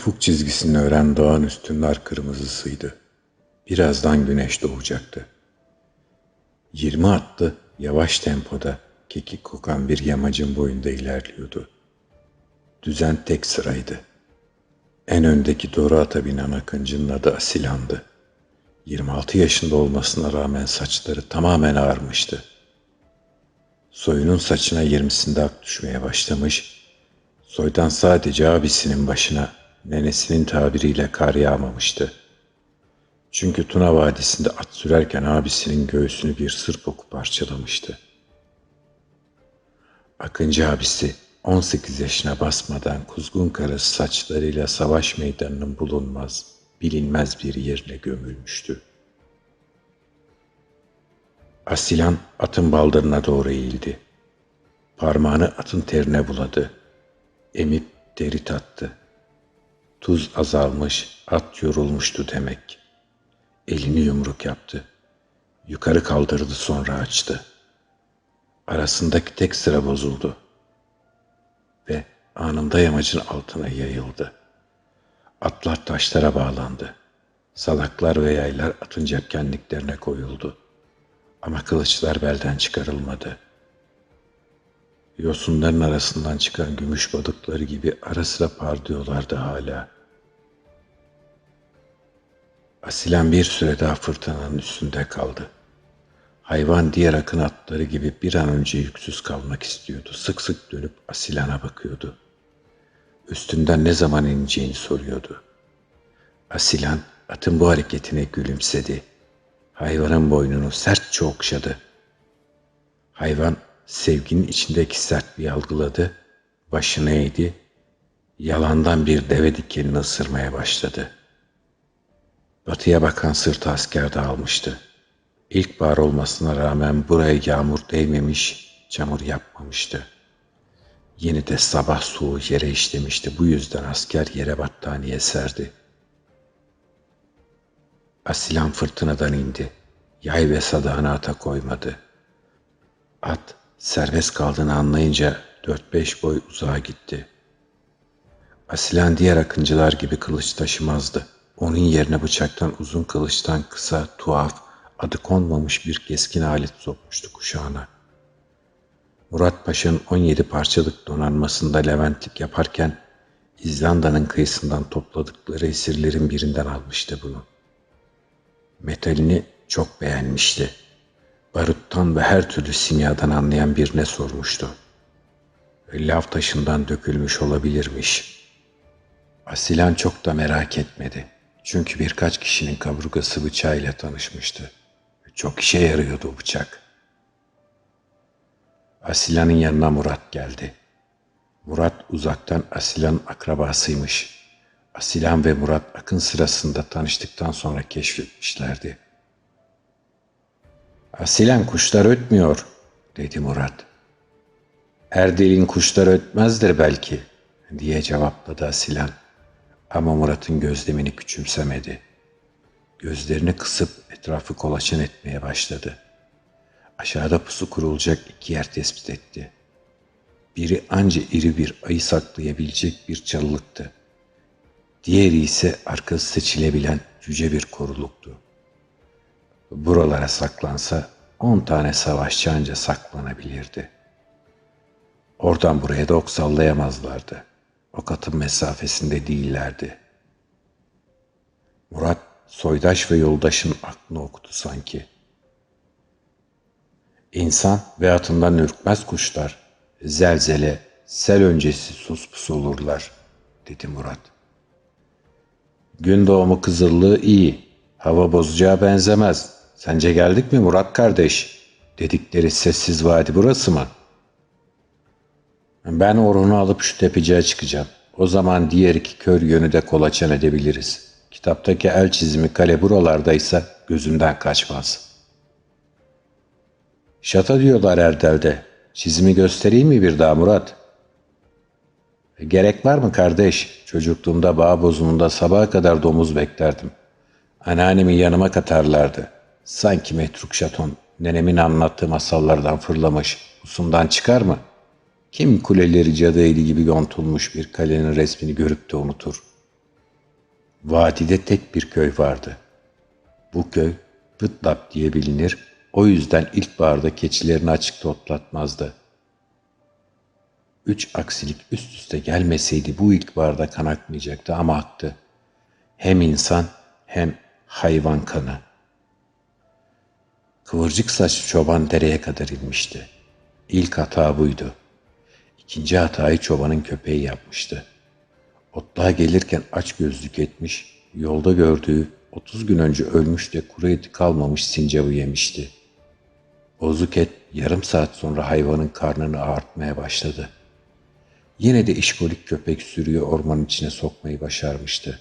Ufuk çizgisini ören dağın üstünler kırmızısıydı. Birazdan güneş doğacaktı. Yirmi atlı yavaş tempoda kekik kokan bir yamacın boyunda ilerliyordu. Düzen tek sıraydı. En öndeki doğru ata binen Akıncı'nın adı Asilan'dı. 26 yaşında olmasına rağmen saçları tamamen ağarmıştı. Soyunun saçına yirmisinde ak düşmeye başlamış, soydan sadece abisinin başına nenesinin tabiriyle kar yağmamıştı. Çünkü Tuna Vadisi'nde at sürerken abisinin göğsünü bir sırp oku parçalamıştı. Akıncı abisi 18 yaşına basmadan kuzgun karası saçlarıyla savaş meydanının bulunmaz, bilinmez bir yerine gömülmüştü. Asilan atın baldırına doğru eğildi. Parmağını atın terine buladı. Emip deri tattı. Tuz azalmış, at yorulmuştu demek. Elini yumruk yaptı. Yukarı kaldırdı sonra açtı. Arasındaki tek sıra bozuldu. Ve anında yamacın altına yayıldı. Atlar taşlara bağlandı. Salaklar ve yaylar atın cepkenliklerine koyuldu. Ama kılıçlar belden çıkarılmadı. Yosunların arasından çıkan gümüş balıkları gibi ara sıra pardıyorlardı hala. Asilen bir süre daha fırtınanın üstünde kaldı. Hayvan diğer akın atları gibi bir an önce yüksüz kalmak istiyordu. Sık sık dönüp Asilan'a bakıyordu. Üstünden ne zaman ineceğini soruyordu. Asilan atın bu hareketine gülümsedi. Hayvanın boynunu sertçe okşadı. Hayvan sevginin içindeki sertliği algıladı, başını eğdi, yalandan bir deve dikenini ısırmaya başladı. Batıya bakan sırtı asker dağılmıştı. İlkbahar olmasına rağmen buraya yağmur değmemiş, çamur yapmamıştı. Yeni de sabah soğuğu yere işlemişti. Bu yüzden asker yere battaniye serdi. Asilan fırtınadan indi. Yay ve sadağını ata koymadı. At serbest kaldığını anlayınca dört beş boy uzağa gitti. Asilan diğer akıncılar gibi kılıç taşımazdı. Onun yerine bıçaktan uzun kılıçtan kısa, tuhaf, adı konmamış bir keskin alet sokmuştu kuşağına. Murat Paşa'nın 17 parçalık donanmasında Leventlik yaparken İzlanda'nın kıyısından topladıkları esirlerin birinden almıştı bunu. Metalini çok beğenmişti. Baruttan ve her türlü simyadan anlayan birine sormuştu. Lav taşından dökülmüş olabilirmiş. Asilan çok da merak etmedi. Çünkü birkaç kişinin kaburgası bıçağıyla tanışmıştı. Çok işe yarıyordu o bıçak. Asilan'ın yanına Murat geldi. Murat uzaktan Asilan'ın akrabasıymış. Asilan ve Murat akın sırasında tanıştıktan sonra keşfetmişlerdi. Asilan kuşlar ötmüyor, dedi Murat. Erdel'in kuşlar ötmezdir belki, diye cevapladı Asilan. Ama Murat'ın gözlemini küçümsemedi. Gözlerini kısıp etrafı kolaçan etmeye başladı. Aşağıda pusu kurulacak iki yer tespit etti. Biri anca iri bir ayı saklayabilecek bir çalılıktı. Diğeri ise arkası seçilebilen yüce bir koruluktu. Buralara saklansa on tane savaşçı anca saklanabilirdi. Oradan buraya da ok sallayamazlardı. Ok atın mesafesinde değillerdi. Murat soydaş ve yoldaşın aklını okudu sanki. İnsan ve atından ürkmez kuşlar, zelzele, sel öncesi sus pus olurlar, dedi Murat. Gün doğumu kızıllığı iyi, hava bozacağı benzemez. Sence geldik mi Murat kardeş? Dedikleri sessiz vadi burası mı? Ben Orhun'u alıp şu tepeciye çıkacağım. O zaman diğer iki kör yönü de kolaçan edebiliriz. Kitaptaki el çizimi kale buralardaysa gözümden kaçmaz. Şata diyorlar Erdel'de. Çizimi göstereyim mi bir daha Murat? E, gerek var mı kardeş? Çocukluğumda bağ bozumunda sabaha kadar domuz beklerdim. Anneannemi yanıma katarlardı. Sanki metruk şaton nenemin anlattığı masallardan fırlamış. Usundan çıkar mı? Kim kuleleri cadı eli gibi yontulmuş bir kalenin resmini görüp de unutur? Vadide tek bir köy vardı. Bu köy Pıtlap diye bilinir, o yüzden ilkbaharda keçilerini açıkta otlatmazdı. Üç aksilik üst üste gelmeseydi bu ilkbaharda kan akmayacaktı ama aktı. Hem insan hem hayvan kanı. Kıvırcık saçlı çoban dereye kadar inmişti. İlk hata buydu. İkinci hatayı çobanın köpeği yapmıştı. Otluğa gelirken aç gözlük etmiş, yolda gördüğü 30 gün önce ölmüş de kuru eti kalmamış sincabı yemişti. Bozuk et yarım saat sonra hayvanın karnını ağartmaya başladı. Yine de işkolik köpek sürüyü ormanın içine sokmayı başarmıştı.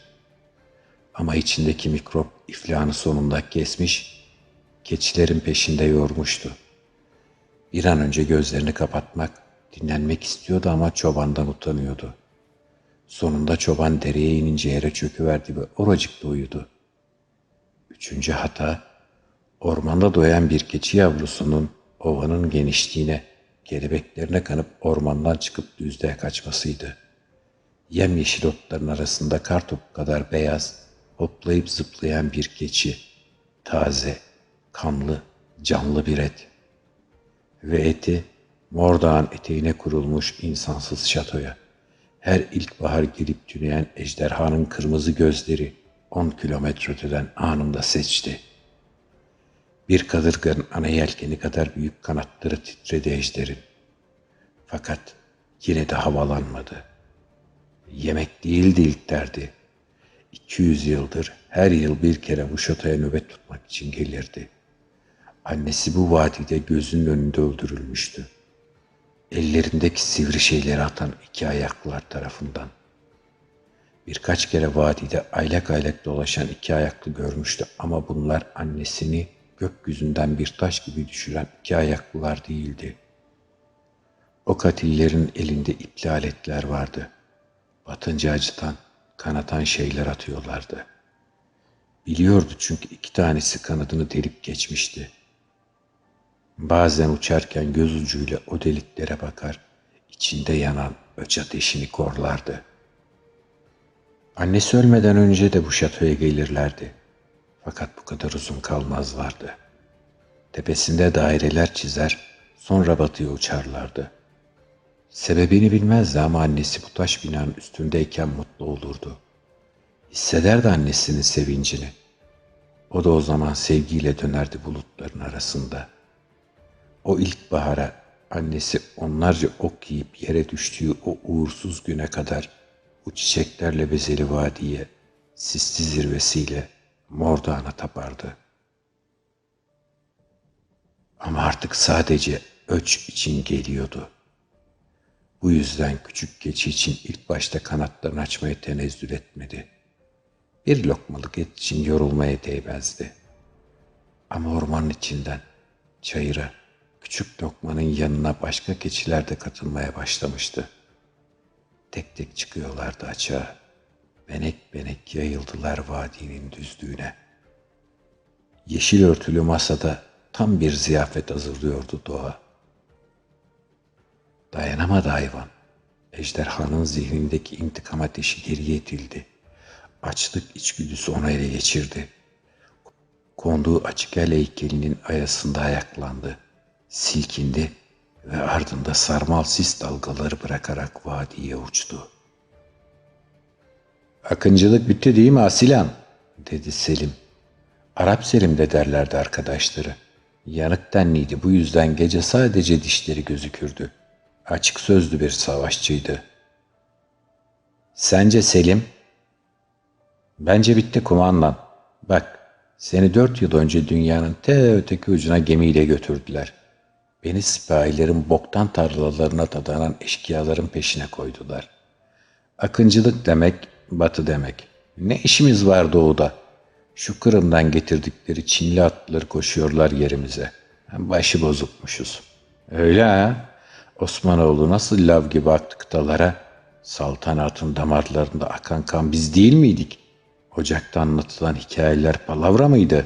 Ama içindeki mikrop iflahını sonunda kesmiş, keçilerin peşinde yormuştu. Bir an önce gözlerini kapatmak, dinlenmek istiyordu ama çobandan utanıyordu. Sonunda çoban dereye inince yere çöküverdi ve oracıkta uyudu. Üçüncü hata, ormanda doyan bir keçi yavrusunun ovanın genişliğine, kelebeklerine kanıp ormandan çıkıp düzlüğe kaçmasıydı. Yemyeşil otların arasında kar topu kadar beyaz, hoplayıp zıplayan bir keçi, taze, kanlı, canlı bir et. Ve eti Mordağ'ın eteğine kurulmuş insansız şatoya. Her ilkbahar gelip tüneyen ejderhanın kırmızı gözleri on kilometre öteden anında seçti. Bir kadırganın ana yelkeni kadar büyük kanatları titredi ejderin. Fakat yine de havalanmadı. Yemek değildi ilk derdi. 200 yıldır her yıl bir kere bu şatoya nöbet tutmak için gelirdi. Annesi bu vadide gözünün önünde öldürülmüştü. Ellerindeki sivri şeyleri atan iki ayaklılar tarafından. Birkaç kere vadide aylak aylak dolaşan iki ayaklı görmüştü ama bunlar annesini gökyüzünden bir taş gibi düşüren iki ayaklılar değildi. O katillerin elinde ipli aletler vardı. Batınca acıtan, kanatan şeyler atıyorlardı. Biliyordu çünkü iki tanesi kanadını delip geçmişti. Bazen uçarken göz ucuyla o deliklere bakar, içinde yanan öç ateşini korlardı. Annesi ölmeden önce de bu şatoya gelirlerdi. Fakat bu kadar uzun kalmazlardı. Tepesinde daireler çizer, sonra batıya uçarlardı. Sebebini bilmezdi ama annesi bu taş binanın üstündeyken mutlu olurdu. Hissederdi annesinin sevincini. O da o zaman sevgiyle dönerdi bulutların arasında. O ilkbahara annesi onlarca ok yiyip yere düştüğü o uğursuz güne kadar bu çiçeklerle bezeli vadiye, sisli zirvesiyle mordağına tapardı. Ama artık sadece öç için geliyordu. Bu yüzden küçük keçi için ilk başta kanatlarını açmaya tenezzül etmedi. Bir lokmalık et için yorulmaya değmezdi. Ama ormanın içinden, çayıra, küçük lokmanın yanına başka keçiler de katılmaya başlamıştı.'' Tek tek çıkıyorlardı açığa. Benek benek yayıldılar vadinin düzlüğüne. Yeşil örtülü masada tam bir ziyafet hazırlıyordu doğa. Dayanamadı hayvan. Ejderhanın zihnindeki intikam ateşi geriye itildi. Açlık içgüdüsü ona ele geçirdi. Konduğu açık el heykelinin ayasında ayaklandı. Silkindi ve ardında sarmal sis dalgaları bırakarak vadiye uçtu. Akıncılık bitti değil mi Asilan? dedi Selim. Arap Selim de derlerdi arkadaşları. Yanık tenliydi bu yüzden gece sadece dişleri gözükürdü. Açık sözlü bir savaşçıydı. Sence Selim? Bence bitti kumandan. Bak seni dört yıl önce dünyanın te öteki ucuna gemiyle götürdüler. Beni sipahilerin boktan tarlalarına dadanan eşkıyaların peşine koydular. Akıncılık demek, batı demek. Ne işimiz var doğuda? Şu Kırım'dan getirdikleri Çinli atlıları koşuyorlar yerimize. Başı bozukmuşuz. Öyle ha? Osmanoğlu nasıl lav gibi aktı kıtalara? Saltanatın damarlarında akan kan biz değil miydik? Ocakta anlatılan hikayeler palavra mıydı?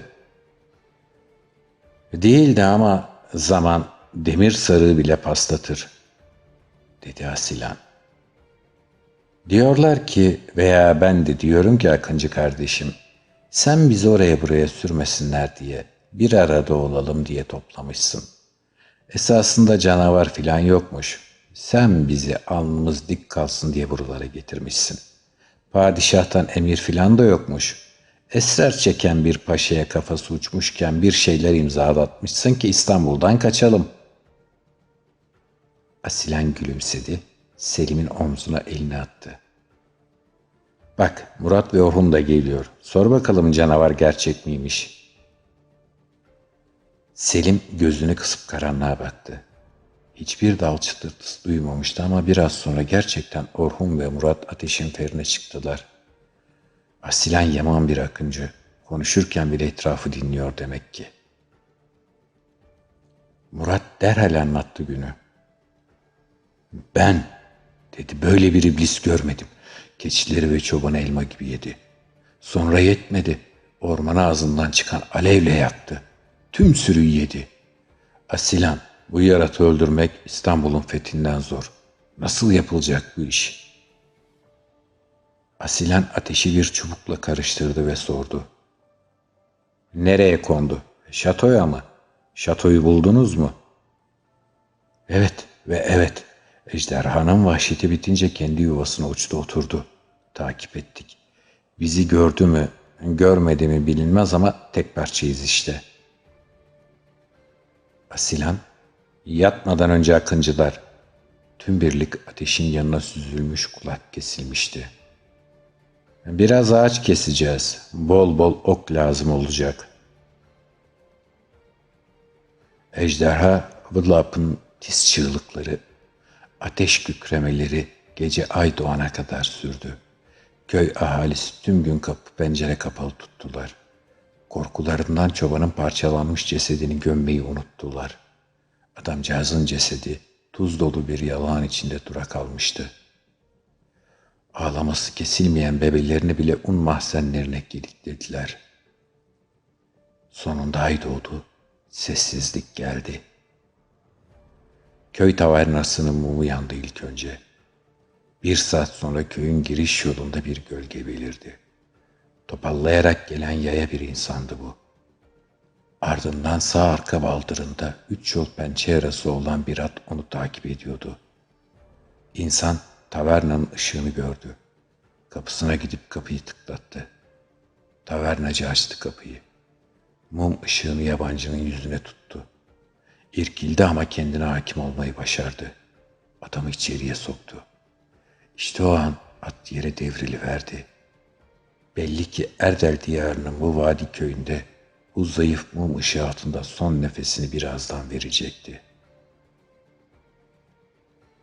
Değildi ama zaman demir sarığı bile paslatır, dedi Asilan. Diyorlar ki veya ben de diyorum ki Akıncı kardeşim, sen bizi oraya buraya sürmesinler diye, bir arada olalım diye toplamışsın. Esasında canavar filan yokmuş. Sen bizi alnımız dik kalsın diye buralara getirmişsin. Padişahtan emir filan da yokmuş. Esrar çeken bir paşaya kafası uçmuşken bir şeyler imzalatmışsın ki İstanbul'dan kaçalım. Asilen gülümsedi. Selim'in omzuna elini attı. Bak Murat ve Orhun da geliyor. Sor bakalım canavar gerçek miymiş? Selim gözünü kısıp karanlığa baktı. Hiçbir dal çıtırtısı duymamıştı ama biraz sonra gerçekten Orhun ve Murat ateşin ferine çıktılar. Asilen yaman bir akıncı. Konuşurken bile etrafı dinliyor demek ki. Murat derhal anlattı günü. Ben, dedi böyle bir iblis görmedim. Keçileri ve çobanı elma gibi yedi. Sonra yetmedi. Ormanı ağzından çıkan alevle yaktı. Tüm sürüyü yedi. Asilan, bu yaratığı öldürmek İstanbul'un fethinden zor. Nasıl yapılacak bu iş? Asilan ateşi bir çubukla karıştırdı ve sordu. Nereye kondu? Şatoya mı? Şatoyu buldunuz mu? Evet ve evet. Ejderhanın vahşeti bitince kendi yuvasına uçtu oturdu. Takip ettik. Bizi gördü mü, görmedi mi bilinmez ama tek parçayız işte. Asilan, yatmadan önce akıncılar. Tüm birlik ateşin yanına süzülmüş kulak kesilmişti. Biraz ağaç keseceğiz. Bol bol ok lazım olacak. Ejderha Vıdlap'ın tiz çığlıkları ateş kükremeleri gece ay doğana kadar sürdü. Köy ahalisi tüm gün kapı pencere kapalı tuttular. Korkularından çobanın parçalanmış cesedini gömmeyi unuttular. Adamcağızın cesedi tuz dolu bir yalan içinde dura kalmıştı. Ağlaması kesilmeyen bebelerini bile un mahzenlerine kilitlediler. Sonunda ay doğdu, sessizlik geldi.'' Köy tavernasının mumu yandı ilk önce. Bir saat sonra köyün giriş yolunda bir gölge belirdi. Topallayarak gelen yaya bir insandı bu. Ardından sağ arka baldırında üç yol pençe arası olan bir at onu takip ediyordu. İnsan tavernanın ışığını gördü. Kapısına gidip kapıyı tıklattı. Tavernacı açtı kapıyı. Mum ışığını yabancının yüzüne tuttu. İrkildi ama kendine hakim olmayı başardı. Adamı içeriye soktu. İşte o an at yere devriliverdi. Belli ki Erdel diyarının bu vadi köyünde bu zayıf mum ışığı altında son nefesini birazdan verecekti.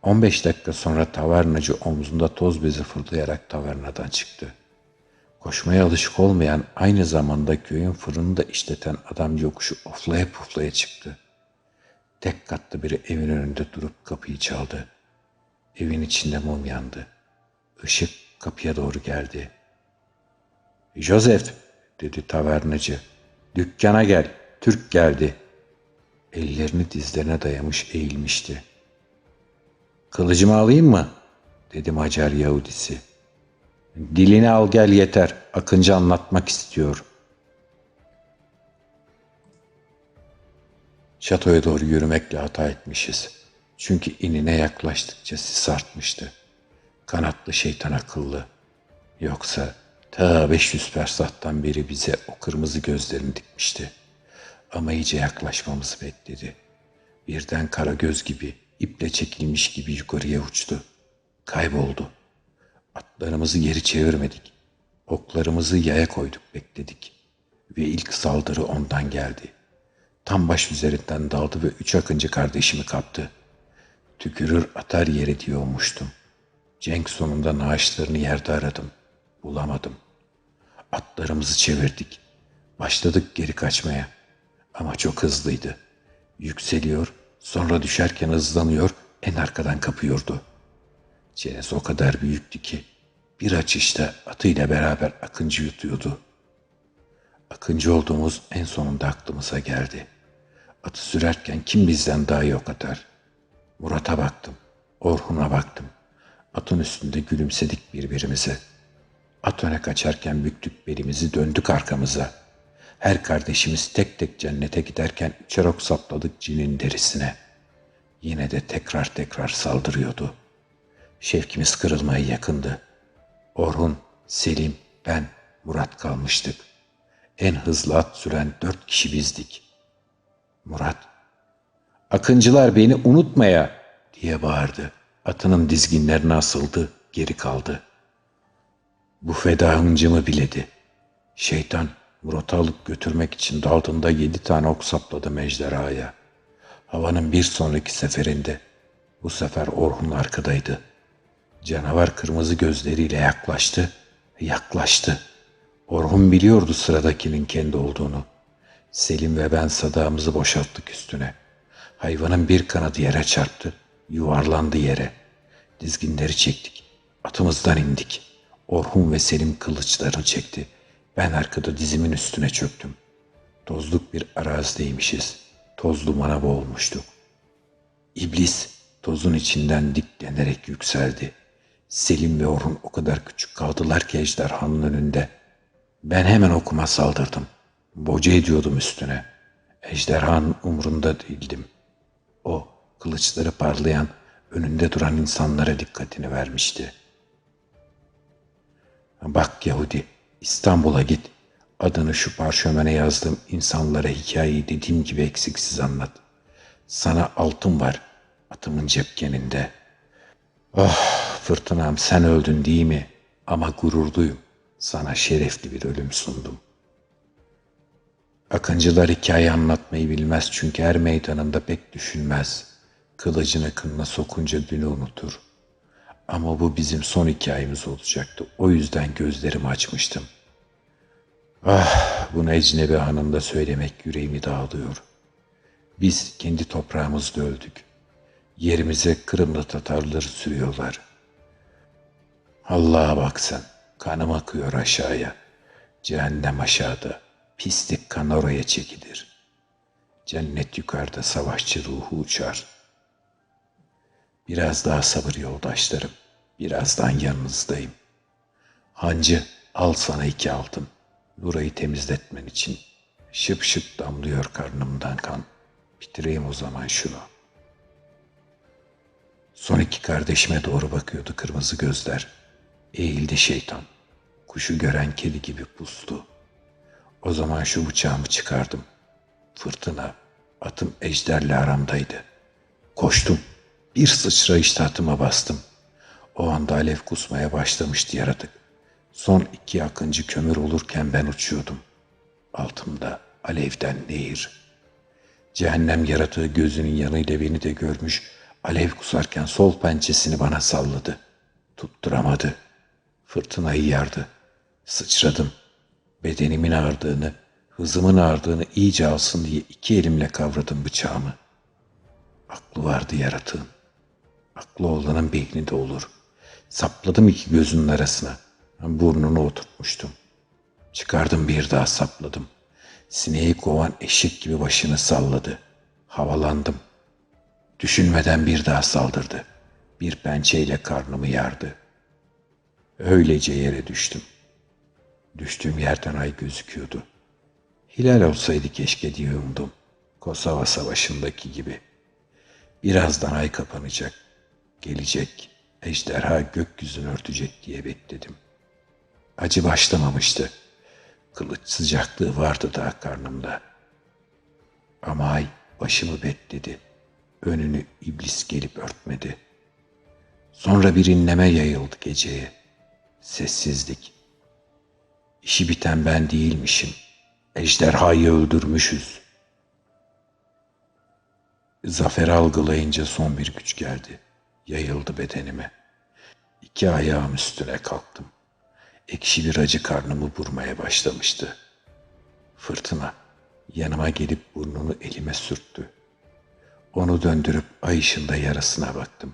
15 dakika sonra tavernacı omzunda toz bezi fırlayarak tavernadan çıktı. Koşmaya alışık olmayan aynı zamanda köyün fırını da işleten adam yokuşu oflaya puflaya çıktı. Tek katlı biri evin önünde durup kapıyı çaldı. Evin içinde mum yandı. Işık kapıya doğru geldi. Joseph, dedi tavernacı. Dükkana gel, Türk geldi. Ellerini dizlerine dayamış eğilmişti. Kılıcımı alayım mı? dedi Macar Yahudisi. Dilini al gel yeter, Akıncı anlatmak istiyor. Şatoya doğru yürümekle hata etmişiz. Çünkü inine yaklaştıkça sis artmıştı. Kanatlı şeytan akıllı. Yoksa ta 500 fersahtan beri bize o kırmızı gözlerini dikmişti. Ama iyice yaklaşmamızı bekledi. Birden kara göz gibi, iple çekilmiş gibi yukarıya uçtu. Kayboldu. Atlarımızı geri çevirmedik. Oklarımızı yaya koyduk bekledik. Ve ilk saldırı ondan geldi.'' Tam baş üzerinden daldı ve üç akıncı kardeşimi kaptı. Tükürür atar yere diyormuştum. Cenk sonunda naaşlarını yerde aradım. Bulamadım. Atlarımızı çevirdik. Başladık geri kaçmaya. Ama çok hızlıydı. Yükseliyor, sonra düşerken hızlanıyor, en arkadan kapıyordu. Çenesi o kadar büyüktü ki bir açışta atıyla beraber Akıncı yutuyordu.'' Akıncı olduğumuz en sonunda aklımıza geldi. Atı sürerken kim bizden daha iyi ok atar? Murat'a baktım, Orhun'a baktım. Atın üstünde gülümsedik birbirimize. At öne kaçarken büktük belimizi döndük arkamıza. Her kardeşimiz tek tek cennete giderken üçer ok sapladık cinin derisine. Yine de tekrar tekrar saldırıyordu. Şevkimiz kırılmaya yakındı. Orhun, Selim, ben, Murat kalmıştık. En hızlı at süren dört kişi bizdik. Murat, Akıncılar beni unutmaya diye bağırdı. Atının dizginlerine asıldı, geri kaldı. Bu feda hıncımı biledi. Şeytan Murat'ı alıp götürmek için daldığında yedi tane ok sapladı mecderaya. Havanın bir sonraki seferinde bu sefer Orhun arkadaydı. Canavar kırmızı gözleriyle yaklaştı, yaklaştı. Orhun biliyordu sıradakinin kendi olduğunu. Selim ve ben sadağımızı boşalttık üstüne. Hayvanın bir kanadı yere çarptı, yuvarlandı yere. Dizginleri çektik, atımızdan indik. Orhun ve Selim kılıçlarını çekti. Ben arkada dizimin üstüne çöktüm. Tozluk bir arazideymişiz. Toz dumana boğulmuştuk. İblis tozun içinden diklenerek yükseldi. Selim ve Orhun o kadar küçük kaldılar ki ejderhanın önünde. Ben hemen okuma saldırdım. Boca ediyordum üstüne. Ejderhanın umrunda değildim. O kılıçları parlayan, önünde duran insanlara dikkatini vermişti. Bak Yahudi, İstanbul'a git. Adını şu parşömene yazdığım insanlara hikayeyi dediğim gibi eksiksiz anlat. Sana altın var, atımın cepkeninde. Ah fırtınam sen öldün değil mi? Ama gururluyum. Sana şerefli bir ölüm sundum. Akıncılar hikaye anlatmayı bilmez çünkü her meydanında pek düşünmez. Kılıcını kınına sokunca dünü unutur. Ama bu bizim son hikayemiz olacaktı. O yüzden gözlerimi açmıştım. Ah, bunu ecnebi hanımda söylemek yüreğimi dağılıyor. Biz kendi toprağımızda öldük. Yerimize Kırımlı Tatarları sürüyorlar. Allah'a bak sen, kanım akıyor aşağıya. Cehennem aşağıda, pislik kan oraya çekilir. Cennet yukarıda savaşçı ruhu uçar. Biraz daha sabır yoldaşlarım, birazdan yanınızdayım. Hancı, al sana iki altın. Burayı temizletmen için. Şıp şıp damlıyor karnımdan kan. Bitireyim o zaman şunu. Son iki kardeşime doğru bakıyordu kırmızı gözler. Eğildi şeytan. Kuşu gören kedi gibi pustu. O zaman şu bıçağımı çıkardım. Fırtına, atım ejderle aramdaydı. Koştum. Bir sıçrayışta atıma bastım. O anda alev kusmaya başlamıştı yaratık. Son iki akıncı kömür olurken ben uçuyordum. Altımda alevden nehir. Cehennem yaratığı gözünün yanıyla beni de görmüş, alev kusarken sol pençesini bana salladı. Tutturamadı. Fırtınayı yardı. Sıçradım. Bedenimin ağrıdığını, hızımın ağrıdığını iyice alsın diye iki elimle kavradım bıçağımı. Aklı vardı yaratığın. Aklı olanın beyninde olur. Sapladım iki gözünün arasına. Burnunu oturtmuştum. Çıkardım bir daha sapladım. Sineği kovan eşek gibi başını salladı. Havalandım. Düşünmeden bir daha saldırdı. Bir pençeyle karnımı yardı. Öylece yere düştüm. Düştüğüm yerden ay gözüküyordu. Hilal olsaydı keşke diye umdum. Kosova Savaşı'ndaki gibi. Birazdan ay kapanacak. Gelecek. Ejderha gökyüzünü örtecek diye bekledim. Acı başlamamıştı. Kılıç sıcaklığı vardı daha karnımda. Ama ay başımı bekledi. Önünü iblis gelip örtmedi. Sonra bir inleme yayıldı geceye. Sessizlik. İşi biten ben değilmişim. Ejderhayı öldürmüşüz. Zafer algılayınca son bir güç geldi. Yayıldı bedenime. İki ayağım üstüne kalktım. Ekşi bir acı karnımı vurmaya başlamıştı. Fırtına yanıma gelip burnunu elime sürttü. Onu döndürüp ay ışığında yarasına baktım.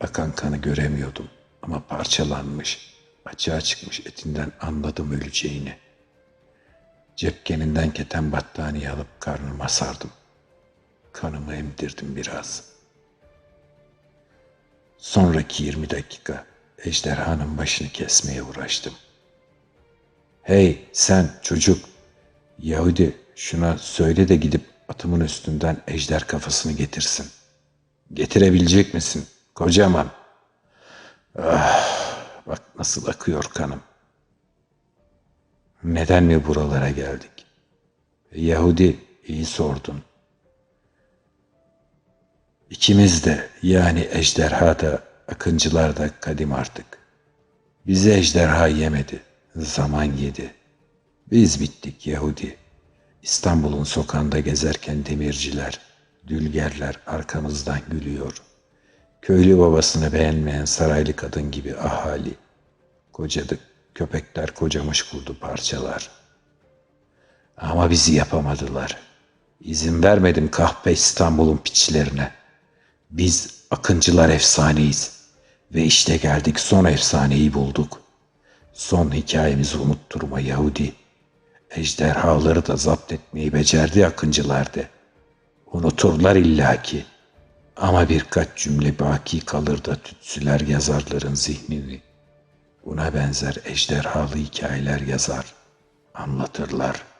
Akan kanı göremiyordum ama parçalanmış, açığa çıkmış etinden anladım öleceğini. Cepkeninden keten battaniye alıp karnıma sardım. Kanımı emdirdim biraz. Sonraki 20 dakika ejderhanın başını kesmeye uğraştım. Hey sen çocuk, Yahudi şuna söyle de gidip atımın üstünden ejder kafasını getirsin. Getirebilecek misin? Kocaman. Ah, bak nasıl akıyor kanım. Neden mi buralara geldik? Yahudi iyi sordun. İkimiz de yani ejderha da akıncılar da kadim artık. Bizi ejderha yemedi, zaman yedi. Biz bittik Yahudi. İstanbul'un sokağında gezerken demirciler, dülgerler arkamızdan gülüyor. Köylü babasını beğenmeyen saraylı kadın gibi ahali. Kocadık, köpekler kocamış kurdu parçalar. Ama bizi yapamadılar. İzin vermedim kahpe İstanbul'un piçlerine. Biz akıncılar efsaneyiz. Ve işte geldik son efsaneyi bulduk. Son hikayemizi unutturma Yahudi. Ejderhaları da zapt etmeyi becerdi akıncılardı. Unuturlar illaki. Ama birkaç cümle baki kalır da tütsüler yazarların zihnini. Buna benzer ejderhalı hikayeler yazar, anlatırlar.''